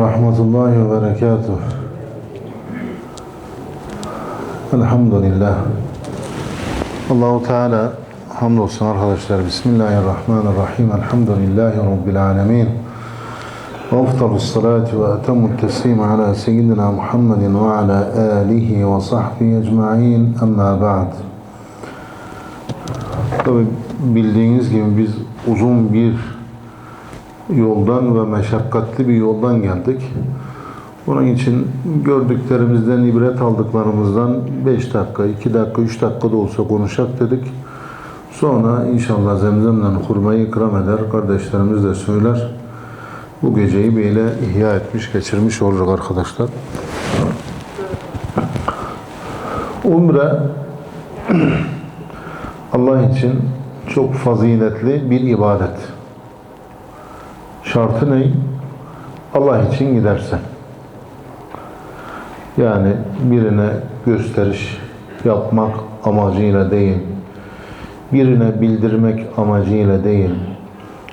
rahmetullahi ve berekatuh. Elhamdülillah. Allahu Teala hamdolsun arkadaşlar. Bismillahirrahmanirrahim. Elhamdülillahi Rabbil alemin. Ve afdalus salatu ve etemut teslim ala seyyidina Muhammedin ve ala alihi ve sahbihi ecma'in. Amma ba'd. Tabi bildiğiniz gibi biz uzun bir yoldan ve meşakkatli bir yoldan geldik. Onun için gördüklerimizden, ibret aldıklarımızdan 5 dakika, 2 dakika, 3 dakika da olsa konuşak dedik. Sonra inşallah zemzemden hurmayı ikram eder. Kardeşlerimiz de söyler. Bu geceyi böyle ihya etmiş, geçirmiş olacak arkadaşlar. Umre Allah için çok faziletli bir ibadet. Şartı ne? Allah için gidersen. Yani birine gösteriş yapmak amacıyla değil, birine bildirmek amacıyla değil,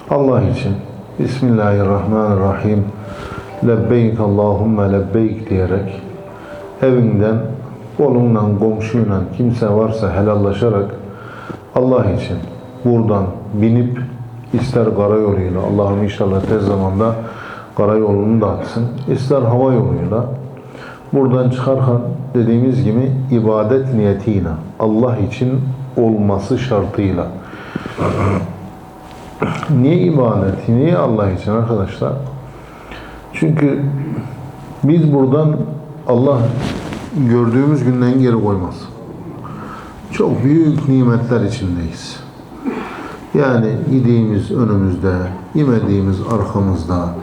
Allah için Bismillahirrahmanirrahim Lebbeyk Allahümme lebbeyk diyerek evinden, kolundan, komşuyla kimse varsa helallaşarak Allah için buradan binip ister karayoluyla Allah'ım inşallah tez zamanda karayolunu da açsın. ister hava yoluyla buradan çıkarken dediğimiz gibi ibadet niyetiyle Allah için olması şartıyla niye ibadet? Niye Allah için arkadaşlar? Çünkü biz buradan Allah gördüğümüz günden geri koymaz. Çok büyük nimetler içindeyiz. Yani yediğimiz önümüzde, yemediğimiz arkamızda,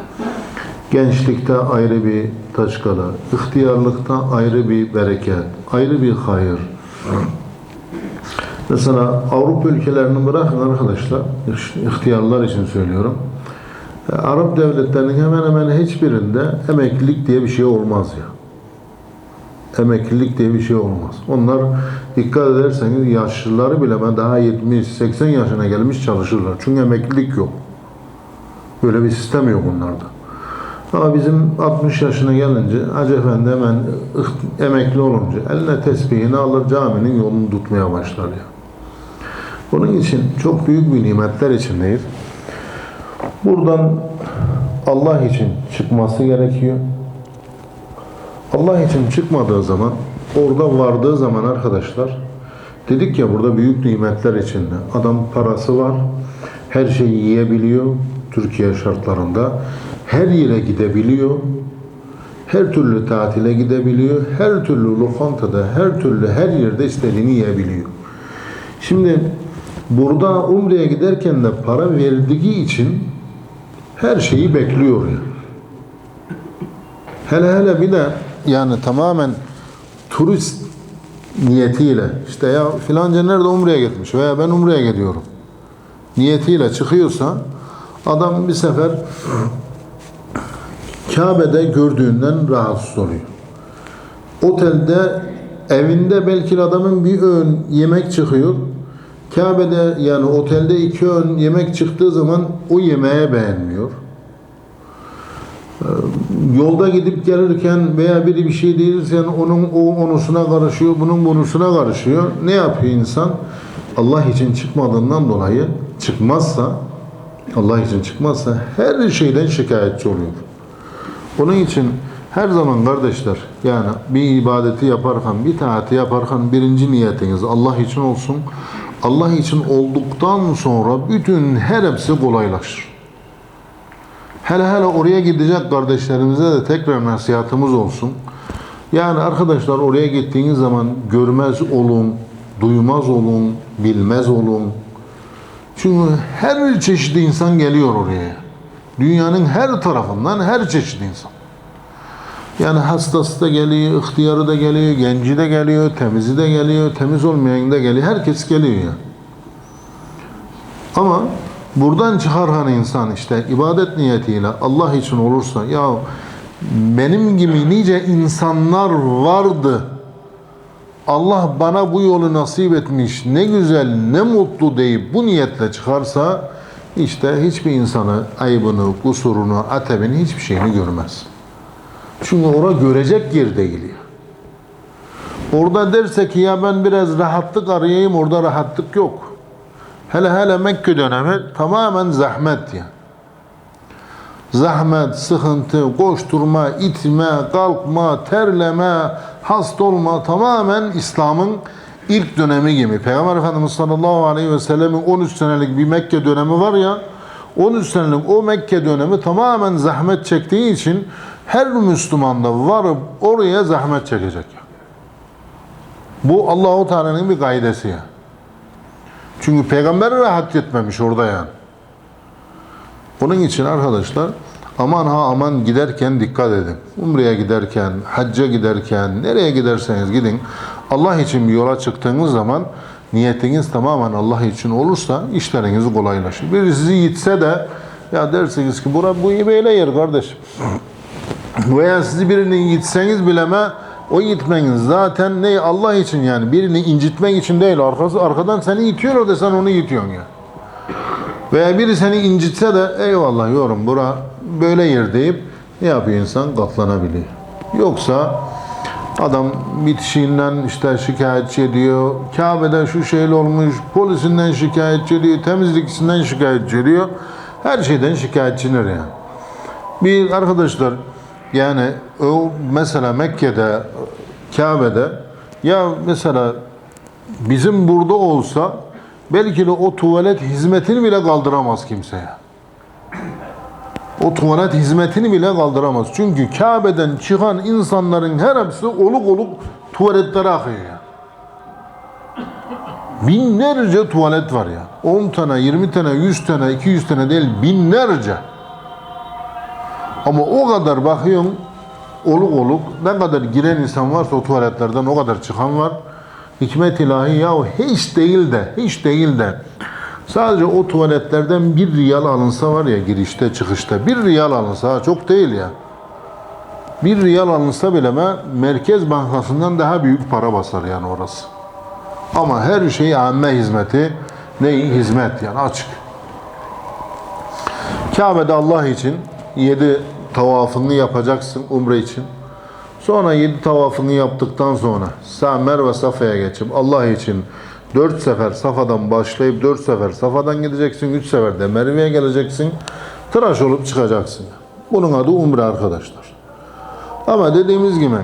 gençlikte ayrı bir taşkala, ihtiyarlıkta ayrı bir bereket, ayrı bir hayır. Mesela Avrupa ülkelerini bırakın arkadaşlar, ihtiyarlar için söylüyorum. E, Arap devletlerinin hemen hemen hiçbirinde emeklilik diye bir şey olmaz ya. Emeklilik diye bir şey olmaz. Onlar dikkat ederseniz yaşlıları bile ben daha 70-80 yaşına gelmiş çalışırlar. Çünkü emeklilik yok. Böyle bir sistem yok onlarda. Ama bizim 60 yaşına gelince Hacı Efendi hemen emekli olunca eline tesbihini alır caminin yolunu tutmaya başlar ya. Onun için çok büyük bir nimetler içindeyiz. Buradan Allah için çıkması gerekiyor. Allah için çıkmadığı zaman, orada vardığı zaman arkadaşlar, dedik ya burada büyük nimetler içinde. Adam parası var, her şeyi yiyebiliyor Türkiye şartlarında. Her yere gidebiliyor. Her türlü tatile gidebiliyor. Her türlü lokantada, her türlü her yerde istediğini yiyebiliyor. Şimdi burada Umre'ye giderken de para verdiği için her şeyi bekliyor ya. Hele hele bir de yani tamamen turist niyetiyle işte ya filanca nerede Umre'ye gitmiş veya ben Umre'ye gidiyorum niyetiyle çıkıyorsa adam bir sefer Kabe'de gördüğünden rahatsız oluyor. Otelde evinde belki adamın bir öğün yemek çıkıyor. Kabe'de yani otelde iki öğün yemek çıktığı zaman o yemeğe beğenmiyor. Yolda gidip gelirken veya biri bir şey değilse onun o onusuna karışıyor, bunun bonusuna karışıyor. Ne yapıyor insan? Allah için çıkmadığından dolayı çıkmazsa Allah için çıkmazsa her şeyden şikayetçi oluyor. Onun için her zaman kardeşler yani bir ibadeti yaparken, bir taati yaparken birinci niyetiniz Allah için olsun. Allah için olduktan sonra bütün her hepsi kolaylaşır. Hele hele oraya gidecek kardeşlerimize de tekrar nasihatımız olsun. Yani arkadaşlar oraya gittiğiniz zaman görmez olun, duymaz olun, bilmez olun. Çünkü her çeşit insan geliyor oraya. Dünyanın her tarafından her çeşit insan. Yani hastası da geliyor, ihtiyarı da geliyor, genci de geliyor, temizi de geliyor, temiz olmayan da geliyor. Herkes geliyor ya. Ama buradan çıkarhan insan işte ibadet niyetiyle Allah için olursa ya benim gibi nice insanlar vardı. Allah bana bu yolu nasip etmiş. Ne güzel, ne mutlu deyip bu niyetle çıkarsa işte hiçbir insanı ayıbını, kusurunu, atebini hiçbir şeyini görmez. Çünkü ora görecek yer değil. Orada derse ki ya ben biraz rahatlık arayayım orada rahatlık yok. Hele hele Mekke dönemi tamamen zahmet ya. Zahmet, sıkıntı, koşturma, itme, kalkma, terleme, hasta olma tamamen İslam'ın ilk dönemi gibi. Peygamber Efendimiz sallallahu aleyhi ve sellemin 13 senelik bir Mekke dönemi var ya 13 senelik o Mekke dönemi tamamen zahmet çektiği için her Müslüman da varıp oraya zahmet çekecek. Bu Allahu Teala'nın bir gaidesi ya. Çünkü peygamber rahat etmemiş orada yani. Bunun için arkadaşlar aman ha aman giderken dikkat edin. Umre'ye giderken, hacca giderken, nereye giderseniz gidin. Allah için bir yola çıktığınız zaman niyetiniz tamamen Allah için olursa işleriniz kolaylaşır. Biri sizi yitse de ya dersiniz ki bura bu iyi böyle yer kardeşim. Veya sizi birini gitseniz bileme o gitmeniz zaten ne Allah için yani birini incitmek için değil arkası arkadan seni itiyor o da sen onu itiyorsun ya. Veya biri seni incitse de eyvallah yorum bura böyle yer deyip ne yapıyor insan katlanabiliyor. Yoksa adam bitişiğinden işte şikayetçi ediyor. Kabe'de şu şeyle olmuş, polisinden şikayetçi ediyor, temizlikçisinden şikayetçi ediyor. Her şeyden şikayetçiler yani. Bir arkadaşlar yani o mesela Mekke'de, Kabe'de ya mesela bizim burada olsa belki de o tuvalet hizmetini bile kaldıramaz kimseye. O tuvalet hizmetini bile kaldıramaz. Çünkü Kabe'den çıkan insanların her hepsi oluk oluk tuvaletlere akıyor ya. Binlerce tuvalet var ya. 10 tane, 20 tane, 100 tane, 200 tane değil binlerce. Ama o kadar bakıyorum oluk oluk ne kadar giren insan varsa o tuvaletlerden o kadar çıkan var. Hikmet ilahi ya hiç değil de hiç değil de sadece o tuvaletlerden bir riyal alınsa var ya girişte çıkışta bir riyal alınsa çok değil ya. Bir riyal alınsa bile me- Merkez Bankası'ndan daha büyük para basar yani orası. Ama her şey amme hizmeti ne hizmet yani açık. Kabe'de Allah için yedi tavafını yapacaksın umre için. Sonra yedi tavafını yaptıktan sonra sağ Merve Safa'ya geçip Allah için dört sefer Safa'dan başlayıp dört sefer Safa'dan gideceksin. Üç sefer de Merve'ye geleceksin. Tıraş olup çıkacaksın. Bunun adı umre arkadaşlar. Ama dediğimiz gibi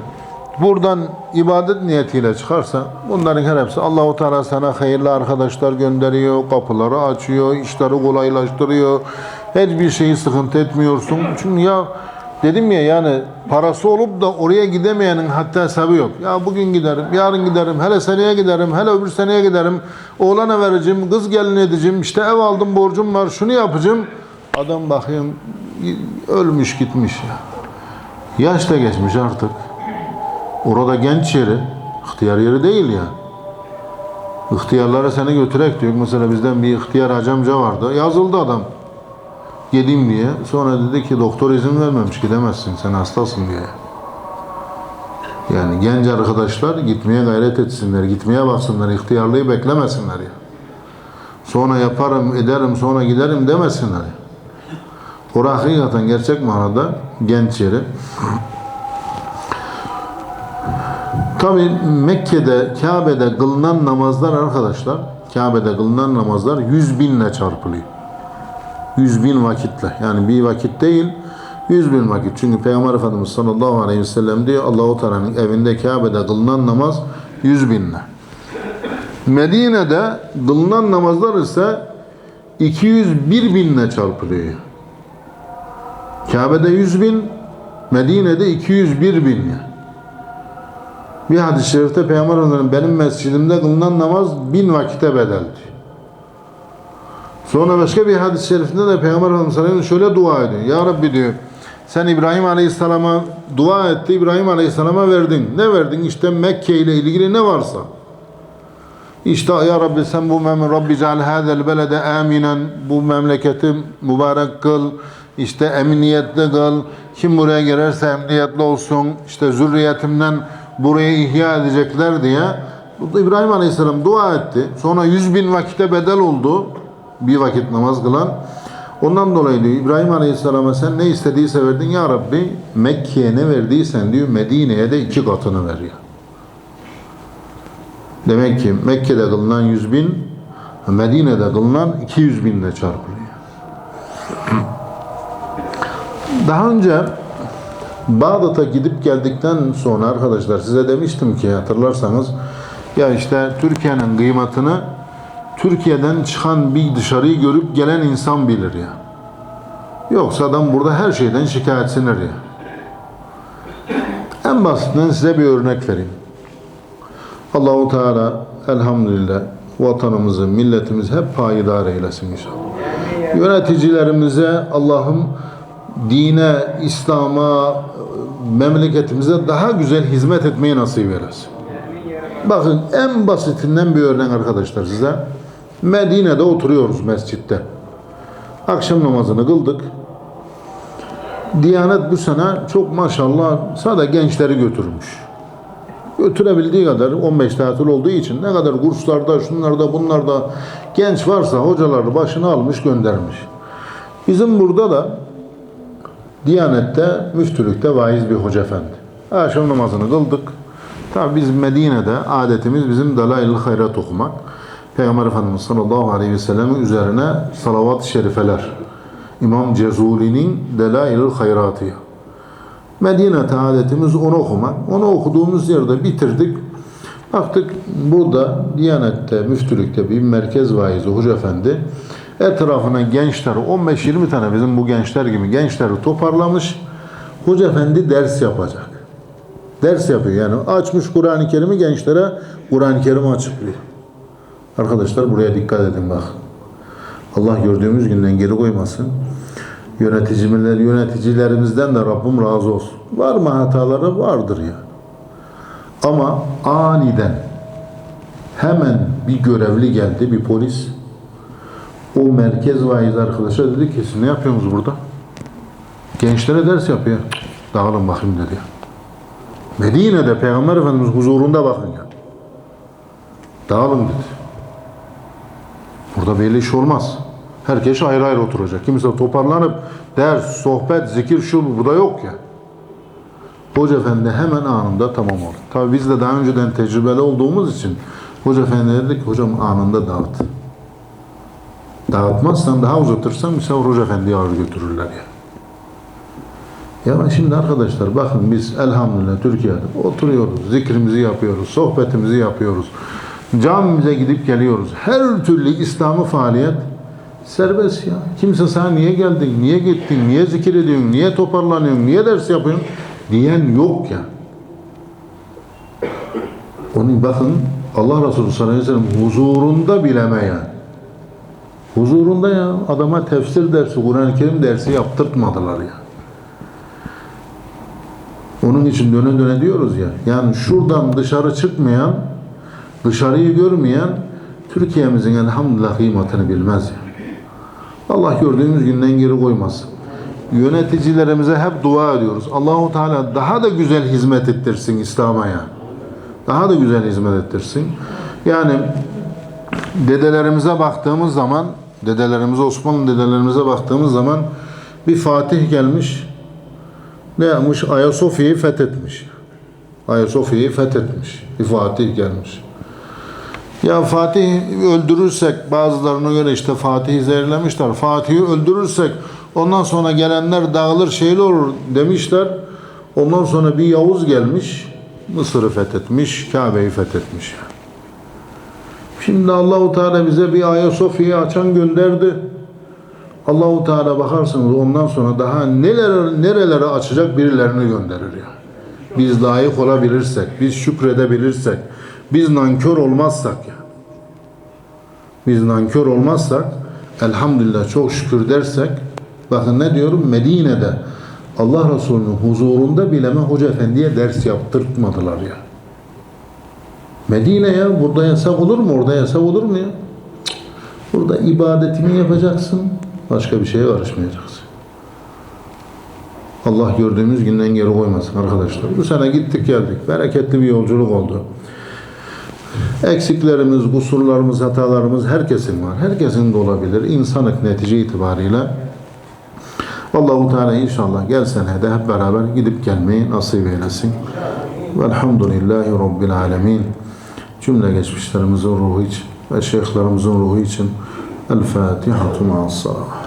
buradan ibadet niyetiyle çıkarsa bunların her hepsi Allahu Teala sana hayırlı arkadaşlar gönderiyor, kapıları açıyor, işleri kolaylaştırıyor. Hiçbir şeyi sıkıntı etmiyorsun. Çünkü ya dedim ya yani parası olup da oraya gidemeyenin hatta hesabı yok. Ya bugün giderim, yarın giderim, hele seneye giderim, hele öbür seneye giderim. Oğlana vereceğim, kız gelin edeceğim, işte ev aldım borcum var, şunu yapacağım. Adam bakayım ölmüş gitmiş ya. Yaş da geçmiş artık. Orada genç yeri, ihtiyar yeri değil ya. İhtiyarlara seni götürek diyor. Mesela bizden bir ihtiyar hacamca vardı. Yazıldı adam. Geleyim diye. Sonra dedi ki doktor izin vermemiş gidemezsin sen hastasın diye. Yani genç arkadaşlar gitmeye gayret etsinler, gitmeye baksınlar, ihtiyarlığı beklemesinler ya. Sonra yaparım, ederim, sonra giderim demesinler ya. Orası hakikaten gerçek manada genç yeri. Tabi Mekke'de, Kabe'de kılınan namazlar arkadaşlar, Kabe'de kılınan namazlar yüz binle çarpılıyor. Yüz bin vakitle. Yani bir vakit değil, yüz bin vakit. Çünkü Peygamber Efendimiz sallallahu aleyhi ve sellem diyor, Allahu Teala'nın evinde Kabe'de kılınan namaz yüz binle. Medine'de kılınan namazlar ise 201 binle çarpılıyor. Kabe'de 100 bin, Medine'de 201 bin. Bir hadis-i şerifte Peygamber Efendimiz benim mescidimde kılınan namaz bin vakite bedeldi. Sonra başka bir hadis-i şerifinde de Peygamber Efendimiz şöyle dua ediyor. Ya Rabbi diyor sen İbrahim Aleyhisselam'a dua etti, İbrahim Aleyhisselam'a verdin. Ne verdin? İşte Mekke ile ilgili ne varsa. İşte ya Rabbi sen bu memleket Rabbi ceal hadel belede aminen bu memleketi mübarek kıl. İşte emniyetli kıl. Kim buraya girerse emniyetli olsun. İşte zürriyetimden burayı ihya edecekler diye İbrahim Aleyhisselam dua etti. Sonra yüz bin vakite bedel oldu. Bir vakit namaz kılan. Ondan dolayı diyor İbrahim Aleyhisselam'a sen ne istediyse verdin ya Rabbi Mekke'ye ne verdiysen diyor Medine'ye de iki katını ver ya. Demek ki Mekke'de kılınan 100 bin Medine'de kılınan 200 binle çarpılıyor. Daha önce Bağdat'a gidip geldikten sonra arkadaşlar size demiştim ki hatırlarsanız ya işte Türkiye'nin kıymetini Türkiye'den çıkan bir dışarıyı görüp gelen insan bilir ya. Yoksa adam burada her şeyden şikayetsinir ya. En basitinden size bir örnek vereyim. Allahu Teala elhamdülillah vatanımızı, milletimizi hep payidar eylesin inşallah. Yöneticilerimize Allah'ım dine, İslam'a, memleketimize daha güzel hizmet etmeyi nasip eylesin. Bakın en basitinden bir örnek arkadaşlar size. Medine'de oturuyoruz mescitte. Akşam namazını kıldık. Diyanet bu sene çok maşallah sadece gençleri götürmüş. Götürebildiği kadar 15 tatil olduğu için ne kadar kurslarda, şunlarda, bunlarda genç varsa hocaları başına almış göndermiş. Bizim burada da Diyanet'te, müftülükte vaiz bir hoca efendi. Akşam namazını kıldık. Tabi biz Medine'de adetimiz bizim Dalail-i Hayrat okumak. Peygamber Efendimiz sallallahu aleyhi ve sellem'in üzerine salavat-ı şerifeler. İmam Cezuli'nin Delail-i Hayratı. Medine'de adetimiz onu okumak. Onu okuduğumuz yerde bitirdik. Baktık burada Diyanet'te, müftülükte bir merkez vaizi hoca efendi etrafına gençler 15-20 tane bizim bu gençler gibi gençleri toparlamış. Hoca efendi ders yapacak. Ders yapıyor yani açmış Kur'an-ı Kerim'i gençlere Kur'an-ı Kerim'i açıklıyor. Arkadaşlar buraya dikkat edin bak. Allah gördüğümüz günden geri koymasın. Yöneticiler, yöneticilerimizden de Rabbim razı olsun. Var mı hataları? Vardır ya. Ama aniden hemen bir görevli geldi, bir polis. O merkez vaiz arkadaşa dedi ki siz ne yapıyorsunuz burada? Gençlere ders yapıyor. Dağılın bakayım dedi ya. Medine'de Peygamber Efendimiz huzurunda bakın ya. Dağılın dedi. Burada belli iş olmaz. Herkes ayrı ayrı oturacak. Kimse toparlanıp ders, sohbet, zikir şu bu burada yok ya. Hoca Efendi hemen anında tamam oldu. Tabi biz de daha önceden tecrübeli olduğumuz için Hoca Efendi dedi ki hocam anında dağıt. Dağıtmazsan daha uzatırsan misal Hoca Efendi'yi ağır götürürler ya. Ya şimdi arkadaşlar bakın biz elhamdülillah Türkiye'de oturuyoruz, zikrimizi yapıyoruz, sohbetimizi yapıyoruz. Camimize gidip geliyoruz. Her türlü İslam'ı faaliyet serbest ya. Kimse sana niye geldin, niye gittin, niye zikir ediyorsun, niye toparlanıyorsun, niye ders yapıyorsun diyen yok ya. Onun bakın Allah Resulü sallallahu aleyhi ve sellem huzurunda bilemeyen. Huzurunda ya adama tefsir dersi, Kur'an-ı Kerim dersi yaptırtmadılar ya. Onun için döne döne diyoruz ya. Yani şuradan dışarı çıkmayan, dışarıyı görmeyen Türkiye'mizin elhamdülillah kıymetini bilmez ya. Allah gördüğümüz günden geri koymasın. Yöneticilerimize hep dua ediyoruz. Allahu Teala daha da güzel hizmet ettirsin İslam'a ya. Daha da güzel hizmet ettirsin. Yani dedelerimize baktığımız zaman, dedelerimize Osmanlı dedelerimize baktığımız zaman bir Fatih gelmiş. Ne yapmış? Ayasofya'yı fethetmiş. Ayasofya'yı fethetmiş. Bir Fatih gelmiş. Ya Fatih öldürürsek bazılarına göre işte Fatih'i zehirlemişler. Fatih'i öldürürsek ondan sonra gelenler dağılır şeyli olur demişler. Ondan sonra bir Yavuz gelmiş. Mısır'ı fethetmiş, Kabe'yi fethetmiş. Şimdi Allahu Teala bize bir Ayasofya'yı açan gönderdi. Allahu Teala bakarsınız ondan sonra daha neler nerelere açacak birilerini gönderir ya. Biz layık olabilirsek, biz şükredebilirsek, biz nankör olmazsak ya. Biz nankör olmazsak elhamdülillah çok şükür dersek bakın ne diyorum Medine'de Allah Resulü'nün huzurunda bileme hoca efendiye ders yaptırtmadılar ya. Medine ya burada yasak olur mu? Orada yasak olur mu ya? Burada ibadetini yapacaksın. Başka bir şeye karışmayacaksın. Allah gördüğümüz günden geri koymasın arkadaşlar. Bu sene gittik geldik. Bereketli bir yolculuk oldu. Eksiklerimiz, kusurlarımız, hatalarımız herkesin var. Herkesin de olabilir. İnsanlık netice itibariyle Allahu Teala inşallah gel sene de hep beraber gidip gelmeyi nasip eylesin. Velhamdülillahi Rabbil Alemin. Cümle geçmişlerimizin ruhu için ve şeyhlerimizin ruhu için El Fatihatu ma'as salam.